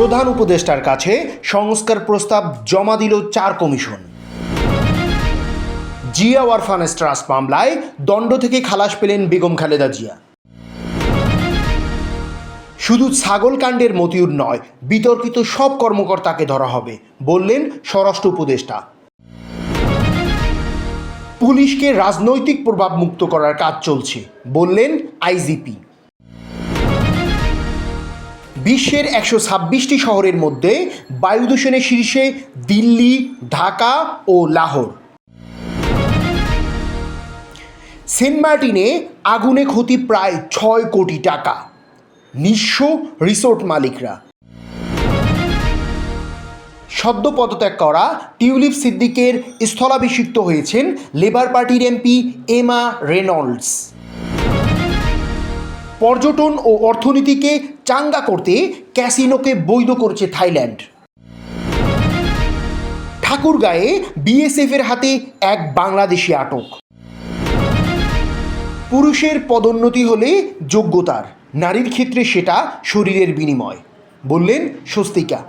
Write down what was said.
প্রধান উপদেষ্টার কাছে সংস্কার প্রস্তাব জমা দিল চার কমিশন। জিয়া ওয়ারফানেস ট্রাস্ট মামলায় দণ্ড থেকে খালাস পেলেন বেগম খালেদা জিয়া। শুধু ছাগল কাণ্ডের মতিউর নয়, বিতর্কিত সব কর্মকর্তাকে ধরা হবে, বললেন স্বরাষ্ট্র উপদেষ্টা। পুলিশকে রাজনৈতিক প্রভাব মুক্ত করার কাজ চলছে, বললেন আইজিপি। বিশ্বের একশো ছাব্বিশটি শহরের মধ্যে বায়ু দূষণের শীর্ষে দিল্লি, ঢাকা ও লাহোর। সেন্ট মার্টিনে আগুনে ক্ষতি প্রায় ছয় কোটি টাকা। নিঃস্ব রিসোর্ট মালিকরা। সদ্য পদত্যাগ করা টিউলিপ সিদ্দিকের স্থলাভিষিক্ত হয়েছেন লেবার পার্টির এমপি এমা রেনল্ডস। পর্যটন ও অর্থনীতিকে চাঙ্গা করতে ক্যাসিনোকে বৈধ করছে থাইল্যান্ড। ঠাকুরগাঁয়ে বিএসএফের হাতে এক বাংলাদেশি আটক। পুরুষের পদোন্নতি হলে যোগ্যতার, নারীর ক্ষেত্রে সেটা শরীরের বিনিময়, বললেন স্বস্তিকা।